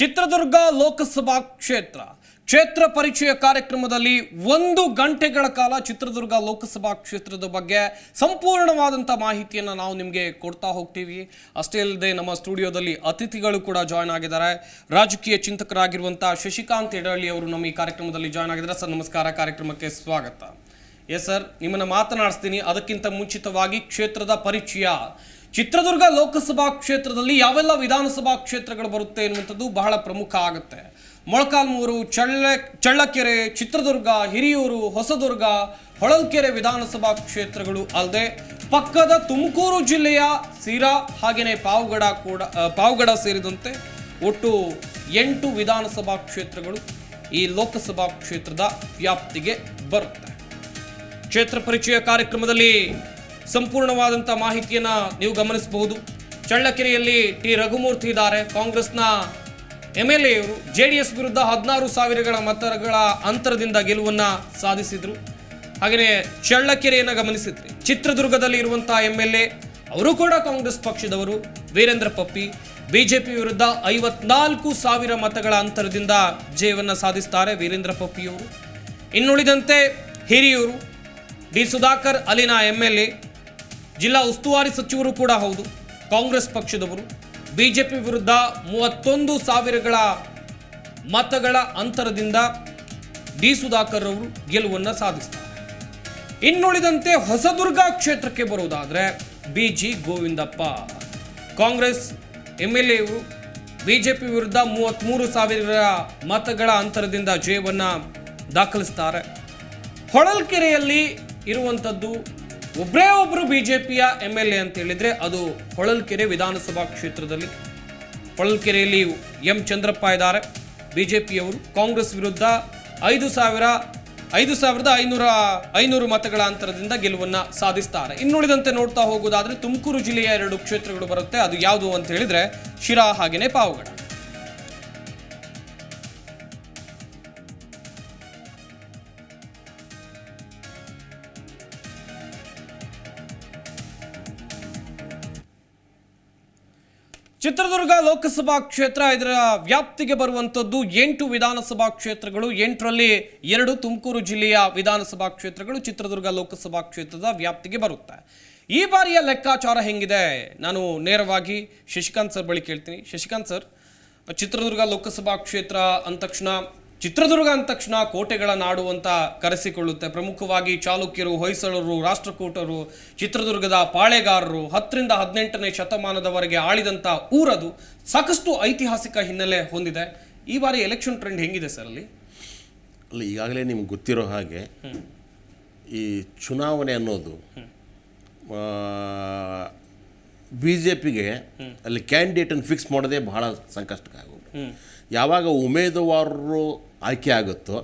ಚಿತ್ರದುರ್ಗ ಲೋಕಸಭಾ ಕ್ಷೇತ್ರ. ಕ್ಷೇತ್ರ ಪರಿಚಯ ಕಾರ್ಯಕ್ರಮದಲ್ಲಿ ಒಂದು ಗಂಟೆಗಳ ಕಾಲ ಚಿತ್ರದುರ್ಗ ಲೋಕಸಭಾ ಕ್ಷೇತ್ರದ ಬಗ್ಗೆ ಸಂಪೂರ್ಣವಾದಂಥ ಮಾಹಿತಿಯನ್ನು ನಾವು ನಿಮಗೆ ಕೊಡ್ತಾ ಹೋಗ್ತೀವಿ. ಅಷ್ಟೇ ಅಲ್ಲದೆ ನಮ್ಮ ಸ್ಟುಡಿಯೋದಲ್ಲಿ ಅತಿಥಿಗಳು ಕೂಡ ಜಾಯ್ನ್ ಆಗಿದ್ದಾರೆ. ರಾಜಕೀಯ ಚಿಂತಕರಾಗಿರುವಂಥ ಶಶಿಕಾಂತ್ ಎಡಹಳ್ಳಿ ಅವರು ನಮ್ಮ ಈ ಕಾರ್ಯಕ್ರಮದಲ್ಲಿ ಜಾಯ್ನ್ ಆಗಿದ್ದಾರೆ. ಸರ್, ನಮಸ್ಕಾರ. ಕಾರ್ಯಕ್ರಮಕ್ಕೆ ಸ್ವಾಗತ. ಎಸ್ ಸರ್, ನಿಮ್ಮನ್ನು ಮಾತನಾಡಿಸ್ತೀನಿ. ಅದಕ್ಕಿಂತ ಮುಂಚಿತವಾಗಿ ಕ್ಷೇತ್ರದ ಪರಿಚಯ. ಚಿತ್ರದುರ್ಗ ಲೋಕಸಭಾ ಕ್ಷೇತ್ರದಲ್ಲಿ ಯಾವೆಲ್ಲ ವಿಧಾನಸಭಾ ಕ್ಷೇತ್ರಗಳು ಬರುತ್ತೆ ಎನ್ನುವಂಥದ್ದು ಬಹಳ ಪ್ರಮುಖ ಆಗುತ್ತೆ. ಮೊಳಕಾಲ್ಮೂರು, ಚಳ್ಳ, ಚಳ್ಳಕೆರೆ, ಚಿತ್ರದುರ್ಗ, ಹಿರಿಯೂರು, ಹೊಸದುರ್ಗ, ಹೊಳಲ್ಕೆರೆ ವಿಧಾನಸಭಾ ಕ್ಷೇತ್ರಗಳು ಅಲ್ಲದೆ ಪಕ್ಕದ ತುಮಕೂರು ಜಿಲ್ಲೆಯ ಸಿರಾ ಹಾಗೆಯೇ ಪಾವಗಡ ಕೂಡ ಪಾವಗಡ ಸೇರಿದಂತೆ ಒಟ್ಟು ಎಂಟು ವಿಧಾನಸಭಾ ಕ್ಷೇತ್ರಗಳು ಈ ಲೋಕಸಭಾ ಕ್ಷೇತ್ರದ ವ್ಯಾಪ್ತಿಗೆ ಬರುತ್ತೆ. ಕ್ಷೇತ್ರ ಪರಿಚಯ ಕಾರ್ಯಕ್ರಮದಲ್ಲಿ ಸಂಪೂರ್ಣವಾದಂಥ ಮಾಹಿತಿಯನ್ನು ನೀವು ಗಮನಿಸಬಹುದು. ಚಳ್ಳಕೆರೆಯಲ್ಲಿ ಟಿ. ರಘುಮೂರ್ತಿ ಇದ್ದಾರೆ. ಕಾಂಗ್ರೆಸ್ನ ಎಂ ಎಲ್ ಎವರು ಜೆ ಡಿ ಎಸ್ ವಿರುದ್ಧ ಹದಿನಾರು ಸಾವಿರಗಳ ಮತಗಳ ಅಂತರದಿಂದ ಗೆಲುವನ್ನು ಸಾಧಿಸಿದರು. ಹಾಗೆಯೇ ಚಳ್ಳಕೆರೆಯನ್ನು ಗಮನಿಸಿದ್ರಿ ಚಿತ್ರದುರ್ಗದಲ್ಲಿ ಇರುವಂಥ ಎಂ ಎಲ್ ಎ ಅವರು ಕೂಡ ಕಾಂಗ್ರೆಸ್ ಪಕ್ಷದವರು. ವೀರೇಂದ್ರ ಪಪ್ಪಿ ಬಿಜೆಪಿ ವಿರುದ್ಧ ಐವತ್ನಾಲ್ಕು ಸಾವಿರ ಮತಗಳ ಅಂತರದಿಂದ ಜಯವನ್ನು ಸಾಧಿಸ್ತಾರೆ ವೀರೇಂದ್ರ ಪಪ್ಪಿಯವರು. ಇನ್ನುಳಿದಂತೆ ಹಿರಿಯೂರು ಡಿ. ಸುಧಾಕರ್, ಅಲ್ಲಿನ ಎಂ ಎಲ್ ಎ ಜಿಲ್ಲಾ ಉಸ್ತುವಾರಿ ಸಚಿವರು ಕೂಡ ಹೌದು. ಕಾಂಗ್ರೆಸ್ ಪಕ್ಷದವರು ಬಿಜೆಪಿ ವಿರುದ್ಧ ಮೂವತ್ತೊಂದು ಸಾವಿರಗಳ ಮತಗಳ ಅಂತರದಿಂದ ಡಿ ಸುಧಾಕರ್ ಅವರು ಗೆಲುವನ್ನು ಸಾಧಿಸ್ತಾರೆ. ಇನ್ನುಳಿದಂತೆ ಹೊಸದುರ್ಗ ಕ್ಷೇತ್ರಕ್ಕೆ ಬರುವುದಾದರೆ B G Govindappa. Congress M L ಎವರು BJP ವಿರುದ್ಧ ಮೂವತ್ತ್ಮೂರು ಸಾವಿರ ಮತಗಳ ಅಂತರದಿಂದ ಜಯವನ್ನು ದಾಖಲಿಸ್ತಾರೆ. ಹೊಳಲ್ಕೆರೆಯಲ್ಲಿ ಇರುವಂಥದ್ದು ಒಬ್ಬರೇ ಒಬ್ಬರು ಬಿಜೆಪಿಯ ಎಂ ಎಲ್ ಎ ಅಂತ ಹೇಳಿದ್ರೆ ಅದು ಹೊಳಲ್ಕೆರೆ ವಿಧಾನಸಭಾ ಕ್ಷೇತ್ರದಲ್ಲಿ. ಹೊಳಲ್ಕೆರೆಯಲ್ಲಿ ಎಂ ಚಂದ್ರಪ್ಪ ಇದ್ದಾರೆ. ಬಿಜೆಪಿಯವರು ಕಾಂಗ್ರೆಸ್ ವಿರುದ್ಧ ಐದು ಸಾವಿರ, ಐದು ಸಾವಿರದ ಐನೂರ, ಐನೂರು ಮತಗಳ ಅಂತರದಿಂದ ಗೆಲುವನ್ನ ಸಾಧಿಸ್ತಾರೆ. ಇನ್ನುಳಿದಂತೆ ನೋಡ್ತಾ ಹೋಗೋದಾದ್ರೆ ತುಮಕೂರು ಜಿಲ್ಲೆಯ ಎರಡು ಕ್ಷೇತ್ರಗಳು ಬರುತ್ತೆ. ಅದು ಯಾವುದು ಅಂತ ಹೇಳಿದ್ರೆ ಶಿರಾ ಹಾಗೆಯೇ ಪಾವಗಡ. ಚಿತ್ರದುರ್ಗ ಲೋಕಸಭಾ ಕ್ಷೇತ್ರ ಇದರ ವ್ಯಾಪ್ತಿಗೆ ಬರುವಂಥದ್ದು ಎಂಟು ವಿಧಾನಸಭಾ ಕ್ಷೇತ್ರಗಳು, ಎಂಟರಲ್ಲಿ ಎರಡು ತುಮಕೂರು ಜಿಲ್ಲೆಯ ವಿಧಾನಸಭಾ ಕ್ಷೇತ್ರಗಳು ಚಿತ್ರದುರ್ಗ ಲೋಕಸಭಾ ಕ್ಷೇತ್ರದ ವ್ಯಾಪ್ತಿಗೆ ಬರುತ್ತೆ. ಈ ಬಾರಿಯ ಲೆಕ್ಕಾಚಾರ ಹೆಂಗಿದೆ? ನಾನು ನೇರವಾಗಿ ಶಶಿಕಾಂತ್ ಸರ್ ಬಳಿ ಕೇಳ್ತೀನಿ. ಶಶಿಕಾಂತ್ ಸರ್, ಚಿತ್ರದುರ್ಗ ಲೋಕಸಭಾ ಕ್ಷೇತ್ರ ಅಂದ ತಕ್ಷಣ ಚಿತ್ರದುರ್ಗ ಅಂದ ತಕ್ಷಣ ಕೋಟೆಗಳ ನಾಡು ಅಂತ ಕರೆಸಿಕೊಳ್ಳುತ್ತೆ. ಪ್ರಮುಖವಾಗಿ ಚಾಲುಕ್ಯರು ಹೊಯ್ಸಳರು ರಾಷ್ಟ್ರಕೂಟರು ಚಿತ್ರದುರ್ಗದ ಪಾಳೆಗಾರರು ಹತ್ತರಿಂದ ಹದಿನೆಂಟನೇ ಶತಮಾನದವರೆಗೆ ಆಳಿದಂಥ ಊರದು ಸಾಕಷ್ಟು ಐತಿಹಾಸಿಕ ಹಿನ್ನೆಲೆ ಹೊಂದಿದೆ. ಈ ಬಾರಿ ಎಲೆಕ್ಷನ್ ಟ್ರೆಂಡ್ ಹೆಂಗಿದೆ ಸರ್ ಅಲ್ಲಿ? ಅಲ್ಲಿ ಈಗಾಗಲೇ ನಿಮ್ಗೆ ಗೊತ್ತಿರೋ ಹಾಗೆ ಈ ಚುನಾವಣೆ ಅನ್ನೋದು ಬಿ ಜೆ ಪಿಗೆ ಅಲ್ಲಿ ಕ್ಯಾಂಡಿಡೇಟನ್ನು ಫಿಕ್ಸ್ ಮಾಡೋದೇ ಬಹಳ ಸಂಕಷ್ಟಕ್ಕಾಗೋದು ಯಾವಾಗ ಉಮೇದುವಾರರು ಆಯ್ಕೆ ಆಗುತ್ತೋ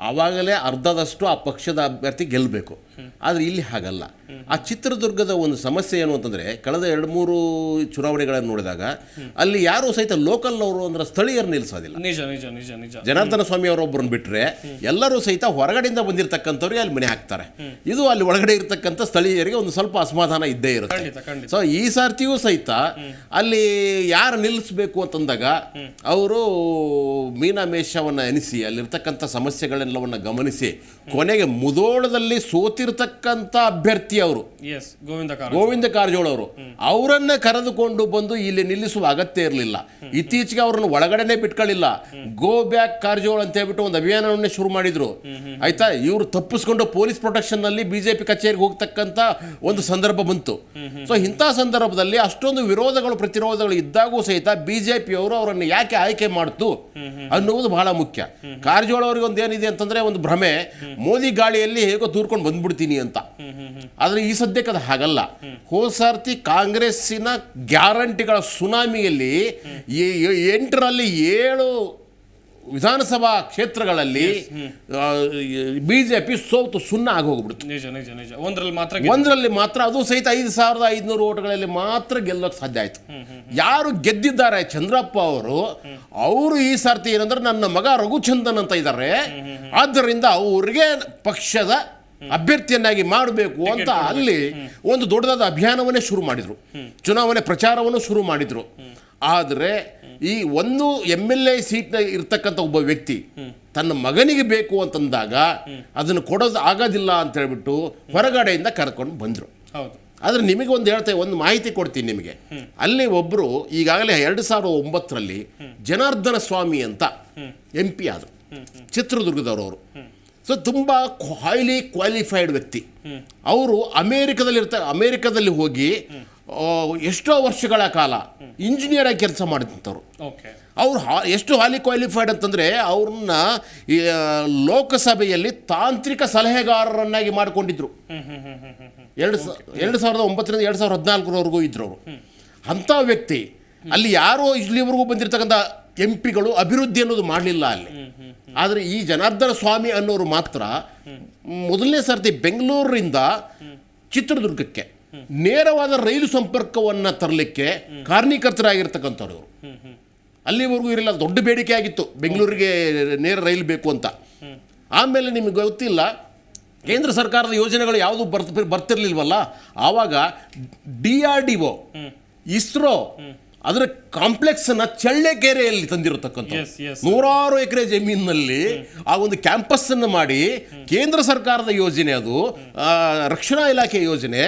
ಆವಾಗಲೇ ಅರ್ಧದಷ್ಟು ಆ ಪಕ್ಷದ ಅಭ್ಯರ್ಥಿ ಗೆಲ್ಲಬೇಕು ಆದರೆ ಇಲ್ಲಿ ಹಾಗಲ್ಲ. ಆ ಚಿತ್ರದುರ್ಗದ ಒಂದು ಸಮಸ್ಯೆ ಏನು ಅಂತಂದರೆ ಕಳೆದ ಎರಡು ಮೂರು ಚುನಾವಣೆಗಳನ್ನು ನೋಡಿದಾಗ ಅಲ್ಲಿ ಯಾರು ಸಹಿತ ಲೋಕಲ್ ಅವರು ಅಂದ್ರೆ ಸ್ಥಳೀಯರು ನಿಲ್ಲಿಸೋದಿಲ್ಲ ನಿಜ ನಿಜ ನಿಜ ನಿಜ. ಜನಾರ್ದನ ಸ್ವಾಮಿ ಅವರೊಬ್ಬರನ್ನು ಬಿಟ್ಟರೆ ಎಲ್ಲರೂ ಸಹಿತ ಹೊರಗಡೆಯಿಂದ ಬಂದಿರತಕ್ಕಂಥವ್ರಿಗೆ ಅಲ್ಲಿ ಮನೆ ಹಾಕ್ತಾರೆ. ಇದು ಅಲ್ಲಿ ಒಳಗಡೆ ಇರತಕ್ಕಂಥ ಸ್ಥಳೀಯರಿಗೆ ಒಂದು ಸ್ವಲ್ಪ ಅಸಮಾಧಾನ ಇದ್ದೇ ಇರುತ್ತೆ. ಸೊ ಈ ಸಾರ್ತಿಯೂ ಸಹಿತ ಅಲ್ಲಿ ಯಾರು ನಿಲ್ಲಿಸಬೇಕು ಅಂತಂದಾಗ ಅವರು ಮೀನಾಮೇಷವನ್ನ ಎನಿಸಿ ಅಲ್ಲಿರ್ತಕ್ಕಂಥ ಸಮಸ್ಯೆಗಳೆಲ್ಲವನ್ನು ಗಮನಿಸಿ ಕೊನೆಗೆ ಮುದೋಳದಲ್ಲಿ ಸೋತಿರ್ತಕ್ಕಂಥ ಅಭ್ಯರ್ಥಿ ಅವರು. ಎಸ್ ಗೋವಿಂದ ಕಾರ ಗೋವಿಂದ ಕಾರಜೋಳ ಅವರು. ಅವರನ್ನ ಕರೆದುಕೊಂಡು ಬಂದು ಇಲ್ಲಿ ನಿಲ್ಲಿಸುವ ಅಗತ್ಯ ಇರಲಿಲ್ಲ. ಇತ್ತೀಚೆಗೆ ಅವರನ್ನು ಒಳಗಡೆನೆ ಬಿಟ್ಕೊಳ್ಳಿಲ್ಲ ಗೋ ಬ್ಯಾಕ್ ಕಾರಜೋಳ ಅಂತ ಹೇಳ್ಬಿಟ್ಟು ಒಂದು ಅಭಿಯಾನವನ್ನೇ ಶುರು ಮಾಡಿದ್ರು. ಆಯ್ತಾ? ಇವರು ತಪ್ಪಿಸ್ಕೊಂಡು ಪೊಲೀಸ್ ಪ್ರೊಟೆಕ್ಷನ್ನಲ್ಲಿ ಬಿಜೆಪಿ ಕಚೇರಿಗೆ ಹೋಗ್ತಕ್ಕಂತ ಒಂದು ಸಂದರ್ಭ ಬಂತು. ಸೊ ಇಂಥ ಸಂದರ್ಭದಲ್ಲಿ ಅಷ್ಟೊಂದು ವಿರೋಧಗಳು ಪ್ರತಿರೋಧಗಳು ಇದ್ದಾಗೂ ಸಹಿತ ಬಿಜೆಪಿ ಅವರು ಅವರನ್ನು ಯಾಕೆ ಆಯ್ಕೆ ಮಾಡ್ತು ಅನ್ನುವುದು ಬಹಳ ಮುಖ್ಯ. ಕಾರಜೋಳ ಅವರಿಗೆ ಒಂದು ಏನಿದೆ ಅಂತಂದ್ರೆ ಒಂದು ಭ್ರಮೆ. ಮೋದಿ ಗಾಳಿಯಲ್ಲಿ ಹೇಗೋ ದೂರ್ಕೊಂಡು ಬಂದ್ಬಿಡ್ತೀನಿ ಅಂತ. ಆದರೆ ಈ ಸದ್ಯಕ್ಕೆ ಅದು ಹಾಗಲ್ಲ. ಹೋದ ಸಾರ್ತಿ ಕಾಂಗ್ರೆಸ್ಸಿನ ಗ್ಯಾರಂಟಿಗಳ ಸುನಾಮಿಯಲ್ಲಿ ಎಂಟರಲ್ಲಿ ಏಳು ವಿಧಾನಸಭಾ ಕ್ಷೇತ್ರಗಳಲ್ಲಿ ಬಿಜೆಪಿ ಸೋತು ಸುಣ್ಣ ಆಗೋಗ್ಬಿಡ್ತು. ಹೋಗ್ಬಿಡ್ತು ನಿಜ ನಿಜ ನಿಜ. ಒಂದ್ರಲ್ಲಿ ಮಾತ್ರ ಒಂದರಲ್ಲಿ ಮಾತ್ರ ಅದು ಸಹಿತ ಐದು ಸಾವಿರದ ಐದುನೂರು ಓಟ್ಗಳಲ್ಲಿ ಮಾತ್ರ ಗೆಲ್ಲೋಕೆ ಸಾಧ್ಯ ಆಯ್ತು. ಯಾರು ಗೆದ್ದಿದ್ದಾರೆ ಚಂದ್ರಪ್ಪ ಅವರು ಅವರು ಈ ಸಾರ್ತಿ ಏನಂದ್ರೆ ನನ್ನ ಮಗ ರಘುಚಂದನ್ ಅಂತ ಇದ್ದಾರೆ ಆದ್ದರಿಂದ ಅವರಿಗೆ ಪಕ್ಷದ ಅಭ್ಯರ್ಥಿಯನ್ನಾಗಿ ಮಾಡಬೇಕು ಅಂತ ಅಲ್ಲಿ ಒಂದು ದೊಡ್ಡದಾದ ಅಭಿಯಾನವನ್ನೇ ಶುರು ಮಾಡಿದರು. ಚುನಾವಣೆ ಪ್ರಚಾರವನ್ನು ಶುರು ಮಾಡಿದರು. ಆದರೆ ಈ ಒಂದು ಎಂ ಎಲ್ ಎ ಸೀಟ್ನ ಇರ್ತಕ್ಕಂಥ ಒಬ್ಬ ವ್ಯಕ್ತಿ ತನ್ನ ಮಗನಿಗೆ ಬೇಕು ಅಂತಂದಾಗ ಅದನ್ನು ಕೊಡೋದು ಆಗೋದಿಲ್ಲ ಅಂತ ಹೇಳ್ಬಿಟ್ಟು ಹೊರಗಡೆಯಿಂದ ಕರ್ಕೊಂಡು ಬಂದರು. ಆದರೆ ನಿಮಗೆ ಒಂದು ಹೇಳ್ತೇವೆ ಒಂದು ಮಾಹಿತಿ ಕೊಡ್ತೀನಿ ನಿಮಗೆ. ಅಲ್ಲಿ ಒಬ್ಬರು ಈಗಾಗಲೇ ಎರಡು ಸಾವಿರದ ಒಂಬತ್ತರಲ್ಲಿ ಜನಾರ್ದನ ಸ್ವಾಮಿ ಅಂತ ಎಂ ಪಿ ಆದರು. ಚಿತ್ರದುರ್ಗದವರು ಸೊ ತುಂಬ ಹೈಲಿ ಕ್ವಾಲಿಫೈಡ್ ವ್ಯಕ್ತಿ. ಅವರು ಅಮೇರಿಕದಲ್ಲಿರ್ತ ಅಮೇರಿಕದಲ್ಲಿ ಹೋಗಿ ಎಷ್ಟೋ ವರ್ಷಗಳ ಕಾಲ ಇಂಜಿನಿಯರ್ ಆಗಿ ಕೆಲಸ ಮಾಡಿದಂಥವ್ರು ಅವ್ರು ಹಾ ಎಷ್ಟು ಹಾಲಿ ಕ್ವಾಲಿಫೈಡ್ ಅಂತಂದರೆ ಅವ್ರನ್ನ ಲೋಕಸಭೆಯಲ್ಲಿ ತಾಂತ್ರಿಕ ಸಲಹೆಗಾರರನ್ನಾಗಿ ಮಾಡಿಕೊಂಡಿದ್ರು. ಎರಡು ಸ ಎರಡು ಸಾವಿರದ ಒಂಬತ್ತರಿಂದ ಎರಡು ಸಾವಿರದ ಹದಿನಾಲ್ಕರವರೆಗೂ ಇದ್ರು ಅವರು. ಅಂಥ ವ್ಯಕ್ತಿ ಅಲ್ಲಿ ಯಾರೋ ಇಲ್ಲಿವರೆಗೂ ಬಂದಿರತಕ್ಕಂಥ ಎಂ ಪಿಗಳು ಅಭಿವೃದ್ಧಿ ಅನ್ನೋದು ಮಾಡಲಿಲ್ಲ ಅಲ್ಲಿ. ಆದರೆ ಈ ಜನಾರ್ದನ ಸ್ವಾಮಿ ಅನ್ನೋರು ಮಾತ್ರ ಮೊದಲನೇ ಸರ್ತಿ ಬೆಂಗಳೂರಿನಿಂದ ಚಿತ್ರದುರ್ಗಕ್ಕೆ ನೇರವಾದ ರೈಲು ಸಂಪರ್ಕವನ್ನು ತರಲಿಕ್ಕೆ ಕಾರಣೀಕರ್ತರಾಗಿರ್ತಕ್ಕಂಥವ್ರು ಅಲ್ಲಿವರೆಗೂ ಇರಲಿಲ್ಲ ದೊಡ್ಡ ಬೇಡಿಕೆ ಆಗಿತ್ತು. ಬೆಂಗಳೂರಿಗೆ ನೇರ ರೈಲು ಬೇಕು ಅಂತ. ಆಮೇಲೆ ನಿಮಗೆ ಗೊತ್ತಿಲ್ಲ ಕೇಂದ್ರ ಸರ್ಕಾರದ ಯೋಜನೆಗಳು ಯಾವುದು ಬರ್ತ ಬರ್ತಿರ್ಲಿಲ್ವಲ್ಲ? ಆವಾಗ D R D O ISRO ಅದರ ಕಾಂಪ್ಲೆಕ್ಸನ್ನು ಚಳ್ಳೆಕೆರೆಯಲ್ಲಿ ತಂದಿರತಕ್ಕಂಥ. ನೂರಾರು ಎಕರೆ ಜಮೀನಿನಲ್ಲಿ ಆ ಒಂದು ಕ್ಯಾಂಪಸ್ ಅನ್ನು ಮಾಡಿ ಕೇಂದ್ರ ಸರ್ಕಾರದ ಯೋಜನೆ ಅದು ರಕ್ಷಣಾ ಇಲಾಖೆ ಯೋಜನೆ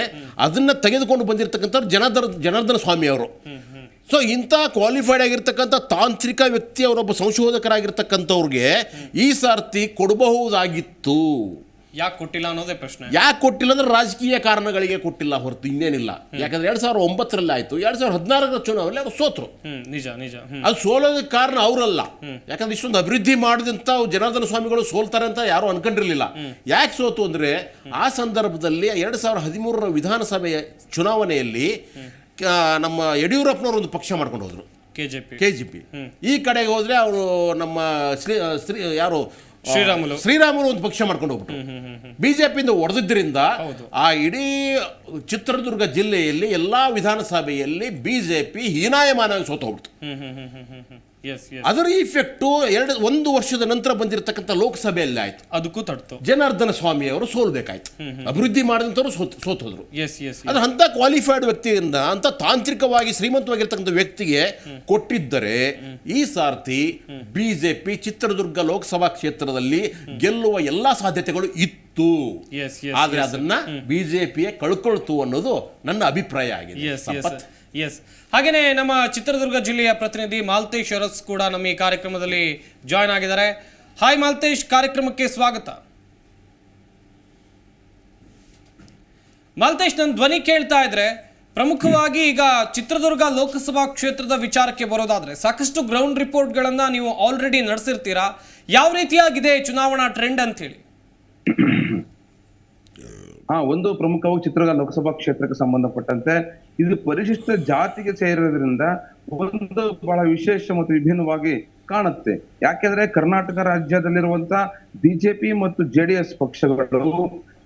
ಅದನ್ನ ತೆಗೆದುಕೊಂಡು ಬಂದಿರತಕ್ಕಂಥವ್ರು ಜನಾರ್ದನ ಜನಾರ್ದನ ಸ್ವಾಮಿ ಅವರು. ಸೊ ಇಂಥ ಕ್ವಾಲಿಫೈಡ್ ಆಗಿರ್ತಕ್ಕಂಥ ತಾಂತ್ರಿಕ ವ್ಯಕ್ತಿ ಅವರೊಬ್ಬ ಸಂಶೋಧಕರಾಗಿರ್ತಕ್ಕಂಥವ್ರಿಗೆ ಈ ಸಾರ್ತಿ ಕೊಡಬಹುದಾಗಿತ್ತು. ಯಾಕೆ ಕೊಟ್ಟಿಲ್ಲ ಅನ್ನೋದೇ ಪ್ರಶ್ನೆ. ಯಾಕೆ ಕೊಟ್ಟಿಲ್ಲ ಅಂದ್ರೆ ರಾಜಕೀಯ ಕಾರಣಗಳಿಗೆ ಕೊಟ್ಟಿಲ್ಲ ಹೊರತು ಇನ್ನೇನಿಲ್ಲ. ಯಾಕಂದ್ರೆ ಎರಡ್ ಸಾವಿರದ ಒಂಬತ್ತರಲ್ಲಿ ಆಯ್ತು ಎರಡ್ ಸಾವಿರದ ಹದಿನಾರರ ಚುನಾವಣೆ ಅವರು ಸೋತರು. ನಿಜ ನಿಜ. ಅದು ಸೋಲೋದಕ್ಕೆ ಕಾರಣ ಅವರಲ್ಲ. ಯಾಕಂದ್ರೆ ಇಷ್ಟೊಂದು ಅಭಿವೃದ್ಧಿ ಮಾಡಿದಂತ ಜನಾರ್ದನ ಸ್ವಾಮಿಗಳು ಸೋಲ್ತಾರೆ ಅಂತ ಯಾರು ಅನ್ಕೊಂಡಿರ್ಲಿಲ್ಲ. ಯಾಕೆ ಸೋತು ಅಂದ್ರೆ ಆ ಸಂದರ್ಭದಲ್ಲಿ ಎರಡ್ ಸಾವಿರದ ಹದಿಮೂರರ ವಿಧಾನಸಭೆಯ ಚುನಾವಣೆಯಲ್ಲಿ ನಮ್ಮ ಯಡಿಯೂರಪ್ಪನವರು ಒಂದು ಪಕ್ಷ ಮಾಡ್ಕೊಂಡು ಹೋದ್ರು. K J P. ಈ ಕಡೆಗೆ ಹೋದ್ರೆ ಅವರು ನಮ್ಮ ಶ್ರೀ ಶ್ರೀ ಯಾರು ಶ್ರೀರಾಮುಲು. ಶ್ರೀರಾಮುಲು ಒಂದು ಪಕ್ಷ ಮಾಡ್ಕೊಂಡು ಹೋಗ್ಬಿಟ್ಟು ಬಿಜೆಪಿಯಿಂದ ಹೊಡೆದಿದ್ದರಿಂದ ಆ ಇಡೀ ಚಿತ್ರದುರ್ಗ ಜಿಲ್ಲೆಯಲ್ಲಿ ಎಲ್ಲಾ ವಿಧಾನಸಭೆಯಲ್ಲಿ ಬಿಜೆಪಿ ಹೀನಾಯಮಾನವಾಗಿ ಸೋತು ಅದರ ಇಫೆಕ್ಟು ಎರಡು ಒಂದು ವರ್ಷದ ನಂತರ ಬಂದಿರತಕ್ಕಂಥ ಲೋಕಸಭೆಯಲ್ಲಿ ಆಯ್ತು. ಅದಕ್ಕೂ ತಡ್ತು. ಜನಾರ್ದನ ಸ್ವಾಮಿ ಅವರು ಸೋಲ್ಬೇಕಾಯ್ತು. ಅಭಿವೃದ್ಧಿ ಮಾಡಿದಂಥವ್ರು ಸೋತ್ ಸೋತೋದ್ರು. ಅದು ಅಂತ ಕ್ವಾಲಿಫೈಡ್ ವ್ಯಕ್ತಿಯಿಂದ ಅಂತ ತಾಂತ್ರಿಕವಾಗಿ ಶ್ರೀಮಂತವಾಗಿರ್ತಕ್ಕಂಥ ವ್ಯಕ್ತಿಗೆ ಕೊಟ್ಟಿದ್ದರೆ ಈ ಸಾರ್ತಿ ಬಿಜೆಪಿ ಚಿತ್ರದುರ್ಗ ಲೋಕಸಭಾ ಕ್ಷೇತ್ರದಲ್ಲಿ ಗೆಲ್ಲುವ ಎಲ್ಲಾ ಸಾಧ್ಯತೆಗಳು ಇತ್ತು. ಆದ್ರೆ ಅದನ್ನ ಬಿಜೆಪಿಯೇ ಕಳ್ಕೊಳ್ತು ಅನ್ನೋದು ನನ್ನ ಅಭಿಪ್ರಾಯ ಆಗಿದೆ. ಎಸ್ ಹಾಗೇನೆ ನಮ್ಮ ಚಿತ್ರದುರ್ಗ ಜಿಲ್ಲೆಯ ಪ್ರತಿನಿಧಿ ಮಾಲ್ತೇಶ್ ಅರಸ್ ಕೂಡ ನಮ್ಮ ಈ ಕಾರ್ಯಕ್ರಮದಲ್ಲಿ ಜಾಯ್ನ್ ಆಗಿದ್ದಾರೆ. ಹಾಯ್ ಮಾಲ್ತೇಶ್, ಕಾರ್ಯಕ್ರಮಕ್ಕೆ ಸ್ವಾಗತ. ಮಾಲ್ತೇಶ್ ನನ್ನ ಧ್ವನಿ ಕೇಳ್ತಾ ಇದ್ರೆ ಪ್ರಮುಖವಾಗಿ ಈಗ ಚಿತ್ರದುರ್ಗ ಲೋಕಸಭಾ ಕ್ಷೇತ್ರದ ವಿಚಾರಕ್ಕೆ ಬರೋದಾದ್ರೆ ಸಾಕಷ್ಟು ಗ್ರೌಂಡ್ ರಿಪೋರ್ಟ್ಗಳನ್ನ ನೀವು ಆಲ್ರೆಡಿ ನಡೆಸಿರ್ತೀರಾ? ಯಾವ ರೀತಿಯಾಗಿದೆ ಚುನಾವಣಾ ಟ್ರೆಂಡ್ ಅಂತ ಹಾ ಒಂದು ಪ್ರಮುಖವಾಗಿ ಚಿತ್ರದುರ್ಗ ಲೋಕಸಭಾ ಕ್ಷೇತ್ರಕ್ಕೆ ಸಂಬಂಧಪಟ್ಟಂತೆ ಇದು ಪರಿಶಿಷ್ಟ ಜಾತಿಗೆ ಸೇರಿರೋದ್ರಿಂದ ಒಂದು ಬಹಳ ವಿಶೇಷ ಮತ್ತು ವಿಭಿನ್ನವಾಗಿ ಕಾಣುತ್ತೆ. ಯಾಕೆಂದ್ರೆ ಕರ್ನಾಟಕ ರಾಜ್ಯದಲ್ಲಿರುವಂತ ಬಿಜೆಪಿ ಮತ್ತು ಜೆಡಿಎಸ್ ಪಕ್ಷಗಳು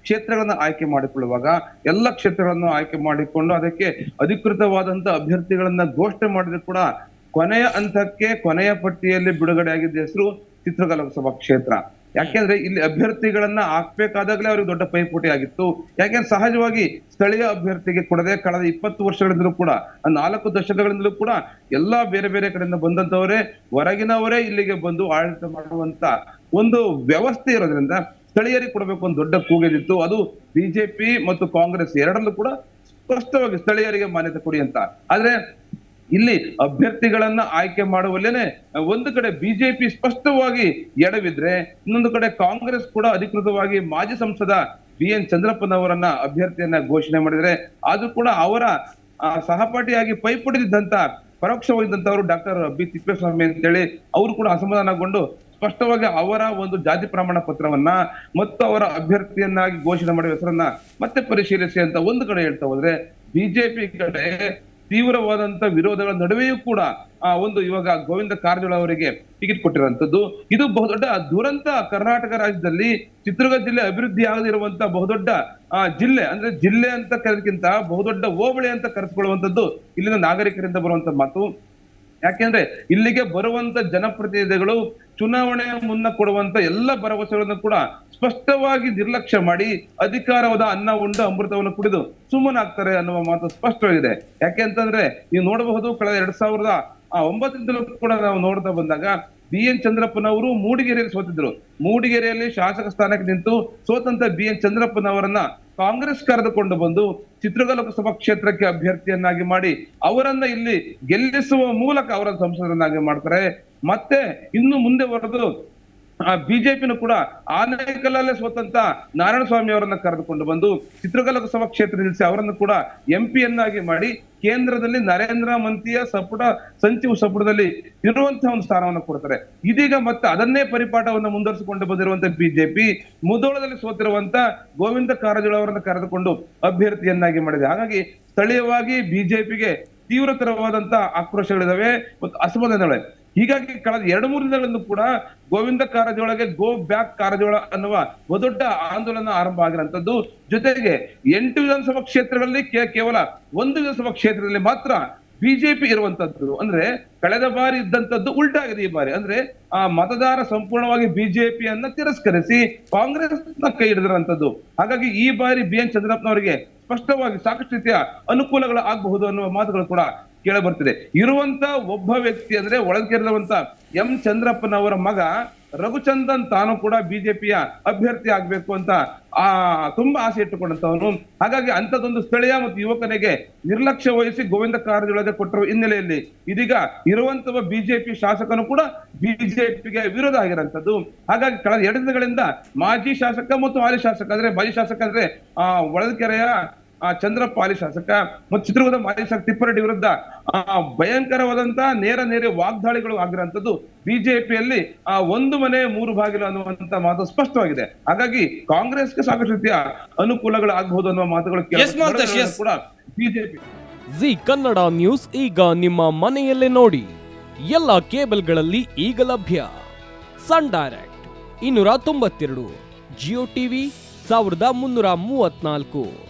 ಕ್ಷೇತ್ರಗಳನ್ನು ಆಯ್ಕೆ ಮಾಡಿಕೊಳ್ಳುವಾಗ ಎಲ್ಲ ಕ್ಷೇತ್ರಗಳನ್ನು ಆಯ್ಕೆ ಮಾಡಿಕೊಂಡು ಅದಕ್ಕೆ ಅಧಿಕೃತವಾದಂತ ಅಭ್ಯರ್ಥಿಗಳನ್ನ ಘೋಷಣೆ ಮಾಡಿದ್ರು ಕೂಡ ಕೊನೆಯ ಹಂತಕ್ಕೆ ಕೊನೆಯ ಪಟ್ಟಿಯಲ್ಲಿ ಬಿಡುಗಡೆ ಆಗಿದ್ದ ಹೆಸರು ಚಿತ್ರದುರ್ಗ ಲೋಕಸಭಾ ಕ್ಷೇತ್ರ. ಯಾಕೆಂದ್ರೆ ಇಲ್ಲಿ ಅಭ್ಯರ್ಥಿಗಳನ್ನ ಹಾಕ್ಬೇಕಾದಾಗಲೇ ಅವ್ರಿಗೆ ದೊಡ್ಡ ಪೈಪೋಟಿ ಆಗಿತ್ತು. ಯಾಕೆಂದ್ರೆ ಸಹಜವಾಗಿ ಸ್ಥಳೀಯ ಅಭ್ಯರ್ಥಿಗೆ ಕೊಡದೆ ಕಳೆದ ಇಪ್ಪತ್ತು ವರ್ಷಗಳಿಂದಲೂ ಕೂಡ ನಾಲ್ಕು ದಶಕಗಳಿಂದಲೂ ಕೂಡ ಎಲ್ಲಾ ಬೇರೆ ಬೇರೆ ಕಡೆಯಿಂದ ಬಂದಂತವರೇ ಹೊರಗಿನವರೇ ಇಲ್ಲಿಗೆ ಬಂದು ಆಡಳಿತ ಮಾಡುವಂತ ಒಂದು ವ್ಯವಸ್ಥೆ ಇರೋದ್ರಿಂದ ಸ್ಥಳೀಯರಿಗೆ ಕೊಡಬೇಕು ಒಂದು ದೊಡ್ಡ ಕೂಗಿದಿತ್ತು. ಅದು ಬಿಜೆಪಿ ಮತ್ತು ಕಾಂಗ್ರೆಸ್ ಎರಡರಲ್ಲೂ ಕೂಡ ಸ್ಪಷ್ಟವಾಗಿ ಸ್ಥಳೀಯರಿಗೆ ಮಾನ್ಯತೆ ಕೊಡಿ ಅಂತ. ಆದ್ರೆ ಇಲ್ಲಿ ಅಭ್ಯರ್ಥಿಗಳನ್ನ ಆಯ್ಕೆ ಮಾಡುವಲ್ಲೇನೆ, ಒಂದು ಕಡೆ ಬಿಜೆಪಿ ಸ್ಪಷ್ಟವಾಗಿ ಎಡವಿದ್ರೆ, ಇನ್ನೊಂದು ಕಡೆ ಕಾಂಗ್ರೆಸ್ ಕೂಡ ಅಧಿಕೃತವಾಗಿ ಮಾಜಿ ಸಂಸದ ಬಿ ಎನ್ ಚಂದ್ರಪ್ಪನವರನ್ನ ಅಭ್ಯರ್ಥಿಯನ್ನ ಘೋಷಣೆ ಮಾಡಿದ್ರೆ, ಆದ್ರೂ ಕೂಡ ಅವರ ಸಹಪಾಠಿಯಾಗಿ ಪೈಪೊಡೆದಿದ್ದಂತ ಪರೋಕ್ಷವಾಗಿದ್ದಂತವರು ಡಾಕ್ಟರ್ ಬಿ ತಿಪ್ಪೇಸ್ವಾಮಿ ಅಂತೇಳಿ, ಅವರು ಕೂಡ ಅಸಮಾಧಾನಗೊಂಡು ಸ್ಪಷ್ಟವಾಗಿ ಅವರ ಒಂದು ಜಾತಿ ಪ್ರಮಾಣ ಪತ್ರವನ್ನ ಮತ್ತು ಅವರ ಅಭ್ಯರ್ಥಿಯನ್ನಾಗಿ ಘೋಷಣೆ ಮಾಡಿದ ಹೆಸರನ್ನ ಮತ್ತೆ ಪರಿಶೀಲಿಸಿ ಅಂತ ಒಂದು ಕಡೆ ಹೇಳ್ತಾ ಹೋದ್ರೆ, ಬಿಜೆಪಿ ಕಡೆ ತೀವ್ರವಾದಂತ ವಿರೋಧಗಳ ನಡುವೆಯೂ ಕೂಡ ಆ ಒಂದು ಇವಾಗ ಗೋವಿಂದ ಕಾರಜೋಳ ಅವರಿಗೆ ಟಿಕೆಟ್ ಕೊಟ್ಟಿರುವಂತದ್ದು ಇದು ಬಹುದೊಡ್ಡ ದುರಂತ ಕರ್ನಾಟಕ ರಾಜ್ಯದಲ್ಲಿ ಚಿತ್ರದುರ್ಗ ಜಿಲ್ಲೆ ಅಭಿವೃದ್ಧಿ ಆಗದಿರುವಂತ ಬಹುದೊಡ್ಡ, ಆ, ಜಿಲ್ಲೆ, ಅಂದ್ರೆ ಜಿಲ್ಲೆ ಅಂತ ಕರೆದಕ್ಕಿಂತ ಬಹುದೊಡ್ಡ ಹೋಬಳಿ ಅಂತ ಕರೆಸ್ಕೊಳ್ಳುವಂತದ್ದು ಇಲ್ಲಿನ ನಾಗರಿಕರಿಂದ ಬರುವಂತ ಮಾತು. ಯಾಕೆಂದ್ರೆ ಇಲ್ಲಿಗೆ ಬರುವಂತ ಜನಪ್ರತಿನಿಧಿಗಳು ಚುನಾವಣೆ ಮುನ್ನ ಕೊಡುವಂತ ಎಲ್ಲ ಭರವಸೆಗಳನ್ನು ಕೂಡ ಸ್ಪಷ್ಟವಾಗಿ ನಿರ್ಲಕ್ಷ್ಯ ಮಾಡಿ ಅಧಿಕಾರವಾದ ಅನ್ನ, ಉಂಡು, ಅಮೃತವನ್ನು ಕುಡಿದು ಸುಮ್ಮನಾಗ್ತಾರೆ ಅನ್ನುವ ಮಾತು ಸ್ಪಷ್ಟವಾಗಿದೆ. ಯಾಕೆ ಅಂತಂದ್ರೆ ನೀವು ನೋಡಬಹುದು, ಕಳೆದ ಎರಡ್ ಸಾವಿರದ, ಆ, ಒಂಬತ್ತರಿಂದಲೂ ಕೂಡ ನಾವು ನೋಡ್ತಾ ಬಂದಾಗ ಬಿ ಎನ್ ಚಂದ್ರಪ್ಪನವರು ಮೂಡಿಗೆರೆಯಲ್ಲಿ ಸೋತಿದ್ರು. ಮೂಡಿಗೆರೆಯಲ್ಲಿ ಶಾಸಕ ಸ್ಥಾನಕ್ಕೆ ನಿಂತು ಸೋತಂತ ಬಿ ಎನ್ ಚಂದ್ರಪ್ಪನವರನ್ನ ಕಾಂಗ್ರೆಸ್ ಕರೆದುಕೊಂಡು ಬಂದು ಚಿತ್ರದುರ್ಗ ಲೋಕಸಭಾ ಕ್ಷೇತ್ರಕ್ಕೆ ಅಭ್ಯರ್ಥಿಯನ್ನಾಗಿ ಮಾಡಿ ಅವರನ್ನ ಇಲ್ಲಿ ಗೆಲ್ಲಿಸುವ ಮೂಲಕ ಅವರ ಸಂಸದರನ್ನಾಗಿ ಮಾಡ್ತಾರೆ. ಮತ್ತೆ ಇನ್ನು ಮುಂದೆ ಬರೆದು ಆ ಬಿಜೆಪಿನೂ ಕೂಡ ಆನೇಕಲ್ಲಲ್ಲೇ ಸೋತಂತ ನಾರಾಯಣ ಸ್ವಾಮಿ ಅವರನ್ನ ಕರೆದುಕೊಂಡು ಬಂದು ಚಿತ್ರದುರ್ಗ ಲೋಕಸಭಾ ಕ್ಷೇತ್ರ ನಿಲ್ಲಿಸಿ ಅವರನ್ನು ಕೂಡ ಎಂಪಿಯನ್ನಾಗಿ ಮಾಡಿ ಕೇಂದ್ರದಲ್ಲಿ ನರೇಂದ್ರ ಮಂತ್ರಿಯ ಸಂಪುಟ, ಸಂಚಿವ ಸಂಪುಟದಲ್ಲಿ ಇರುವಂತಹ ಒಂದು ಸ್ಥಾನವನ್ನು ಕೊಡ್ತಾರೆ. ಇದೀಗ ಮತ್ತೆ ಅದನ್ನೇ ಪರಿಪಾಠವನ್ನು ಮುಂದುವರಿಸಿಕೊಂಡು ಬಂದಿರುವಂತಹ ಬಿಜೆಪಿ ಮುದೋಳದಲ್ಲಿ ಸೋತಿರುವಂತ ಗೋವಿಂದ ಕಾರಜೋಳ ಅವರನ್ನು ಕರೆದುಕೊಂಡು ಅಭ್ಯರ್ಥಿಯನ್ನಾಗಿ ಮಾಡಿದೆ. ಹಾಗಾಗಿ ಸ್ಥಳೀಯವಾಗಿ ಬಿಜೆಪಿಗೆ ತೀವ್ರತರವಾದಂತಹ ಆಕ್ರೋಶಗಳಿದಾವೆ ಮತ್ತು ಅಸಮಾಧಾನಗಳಿವೆ. ಹೀಗಾಗಿ ಕಳೆದ ಎರಡು ಮೂರು ದಿನಗಳಿಂದ ಕೂಡ ಗೋವಿಂದ ಕಾರಜೋಳಗೆ ಗೋ ಬ್ಯಾಕ್ ಕಾರಜೋಳ ಅನ್ನುವ ಬಹುದೊಡ್ಡ ಆಂದೋಲನ ಆರಂಭ ಆಗಿರುವಂತದ್ದು ಜೊತೆಗೆ ಎಂಟು ವಿಧಾನಸಭಾ ಕ್ಷೇತ್ರಗಳಲ್ಲಿ ಕೇವಲ ಒಂದು ವಿಧಾನಸಭಾ ಕ್ಷೇತ್ರದಲ್ಲಿ ಮಾತ್ರ ಬಿಜೆಪಿ ಇರುವಂತದ್ದು ಅಂದ್ರೆ ಕಳೆದ ಬಾರಿ ಇದ್ದಂತದ್ದು ಉಲ್ಟಾಗಿದೆ ಈ ಬಾರಿ. ಅಂದ್ರೆ ಆ ಮತದಾರ ಸಂಪೂರ್ಣವಾಗಿ ಬಿಜೆಪಿಯನ್ನ ತಿರಸ್ಕರಿಸಿ ಕಾಂಗ್ರೆಸ್ನ ಕೈ ಹಿಡಿದಿರುವಂತದ್ದು ಹಾಗಾಗಿ ಈ ಬಾರಿ ಬಿ ಎನ್ ಚಂದ್ರಪ್ಪನವರಿಗೆ ಸ್ಪಷ್ಟವಾಗಿ ಸಾಕಷ್ಟು ರೀತಿಯ ಅನುಕೂಲಗಳು ಆಗಬಹುದು ಅನ್ನುವ ಮಾತುಗಳು ಕೂಡ ಕೇಳ ಬರ್ತಿದೆ. ಇರುವಂತ ಒಬ್ಬ ವ್ಯಕ್ತಿ ಅಂದ್ರೆ ಒಳಗೇರಿರುವಂತ ಎಂ ಚಂದ್ರಪ್ಪನವರ ಮಗ ರಘುಚಂದನ್ ತಾನು ಕೂಡ ಬಿಜೆಪಿಯ ಅಭ್ಯರ್ಥಿ ಆಗ್ಬೇಕು ಅಂತ ಆ, ತುಂಬಾ ಆಸೆ ಇಟ್ಟುಕೊಂಡಂತವನು. ಹಾಗಾಗಿ ಅಂತದೊಂದು ಸ್ಥಳೀಯ ಮತ್ತು ಯುವಕನಿಗೆ ನಿರ್ಲಕ್ಷ್ಯ ವಹಿಸಿ ಗೋವಿಂದ ಕಾರಜೋಳಗೆ ಕೊಟ್ಟರು ಹಿನ್ನೆಲೆಯಲ್ಲಿ. ಇದೀಗ ಇರುವಂತಹ ಬಿಜೆಪಿ ಶಾಸಕನು ಕೂಡ ಬಿಜೆಪಿಗೆ ವಿರೋಧ ಆಗಿರೋಂಥದ್ದು ಹಾಗಾಗಿ ಕಳೆದ ಎರಡು ದಿನಗಳಿಂದ ಮಾಜಿ ಶಾಸಕ ಮತ್ತು ಹಾಲಿ ಶಾಸಕ ಅಂದ್ರೆ ಮಾಜಿ ಶಾಸಕ ಅಂದ್ರೆ, ಆ ಒಳಕೆರೆಯ ಆ ಚಂದ್ರಪ್ಪ ಚಂದ್ರಪಾಲಿ ಶಾಸಕ ಮತ್ತು ಚಿತ್ರದುರ್ಗದ ಮಾಜಿ ಶಾಸಕ ತಿಪ್ಪರೆಡ್ಡಿ ವಿರುದ್ಧ ಆ ಭಯಂಕರವಾದಂತ ನೇರ ನೇರ ವಾಗ್ದಾಳಿಗಳು ಆಗಿರುವಂತದ್ದು ಬಿಜೆಪಿಯಲ್ಲಿ ಆ ಒಂದು ಮನೆ ಮೂರು ಬಾಗಿಲು ಅನ್ನುವಂತ ಮಾತು ಸ್ಪಷ್ಟವಾಗಿದೆ. ಹಾಗಾಗಿ ಕಾಂಗ್ರೆಸ್ಗೆ ಸಾಕಷ್ಟು ರೀತಿಯ ಅನುಕೂಲಗಳು ಆಗಬಹುದು ಅನ್ನುವ ಮಾತುಗಳು. ಕೂಡ ಬಿಜೆಪಿ ಜಿ ಕನ್ನಡ ನ್ಯೂಸ್ ಈಗ ನಿಮ್ಮ ಮನೆಯಲ್ಲೇ ನೋಡಿ. ಎಲ್ಲ ಕೇಬಲ್ಗಳಲ್ಲಿ ಈಗ ಲಭ್ಯ. ಸನ್ ಡೈರೆಕ್ಟ್ ಇನ್ನೂರ ತೊಂಬತ್ತೆರಡು ಜಿಯೋ ಟಿವಿ ಸಾವಿರದ ಮುನ್ನೂರ ಮೂವತ್ನಾಲ್ಕು